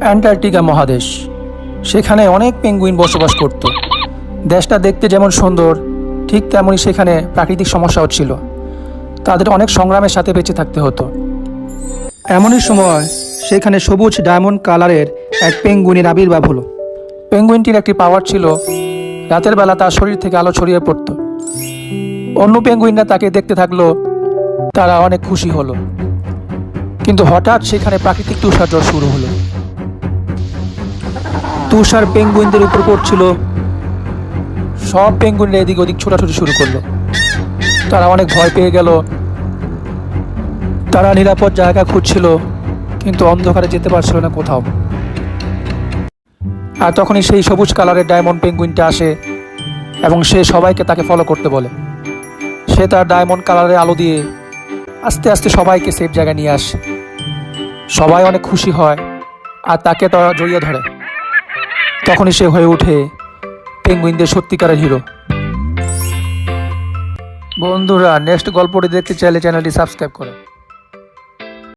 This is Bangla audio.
অ্যান্টার্কটিকা মহাদেশ। সেখানে অনেক পেঙ্গুইন বসবাস করত। দেশটা দেখতে যেমন সুন্দর, ঠিক তেমনই সেখানে প্রাকৃতিক সমস্যাও ছিল। তাদের অনেক সংগ্রামের সাথে বেঁচে থাকতে হতো। এমনই সময় সেখানে সবুজ ডায়মন্ড কালারের এক পেঙ্গুইনের আবির্ভাব হলো। পেঙ্গুইনটির একটি পাওয়ার ছিল, রাতের বেলা তার শরীর থেকে আলো ছড়িয়ে পড়ত। অন্য পেঙ্গুইনরা তাকে দেখতে থাকল, তারা অনেক খুশি হলো। কিন্তু হঠাৎ সেখানে প্রাকৃতিক তুষারঝড় শুরু হলো। তুষার পেঙ্গুইনদের উপর পড়ছিল। সব পেঙ্গুইনরা এদিক ওদিক ছোটাছুটি শুরু করল। তারা অনেক ভয় পেয়ে গেল। তারা নিরাপদ জায়গা খুঁজছিল, কিন্তু অন্ধকারে যেতে পারছিল না কোথাও। আর তখনই সেই সবুজ কালারের ডায়মন্ড পেঙ্গুইনটা আসে এবং সে সবাইকে তাকে ফলো করতে বলে। সে তার ডায়মন্ড কালারের আলো দিয়ে আস্তে আস্তে সবাইকে সেফ জায়গায় নিয়ে আসে। সবাই অনেক খুশি হয় আর তাকে তারা জড়িয়ে ধরে। তখনই সে হয়ে ওঠে পেঙ্গুইনদের সত্যিকারের হিরো। বন্ধুরা নেক্সট গল্পটি দেখতে চাইলে চ্যানেলটি সাবস্ক্রাইব করো।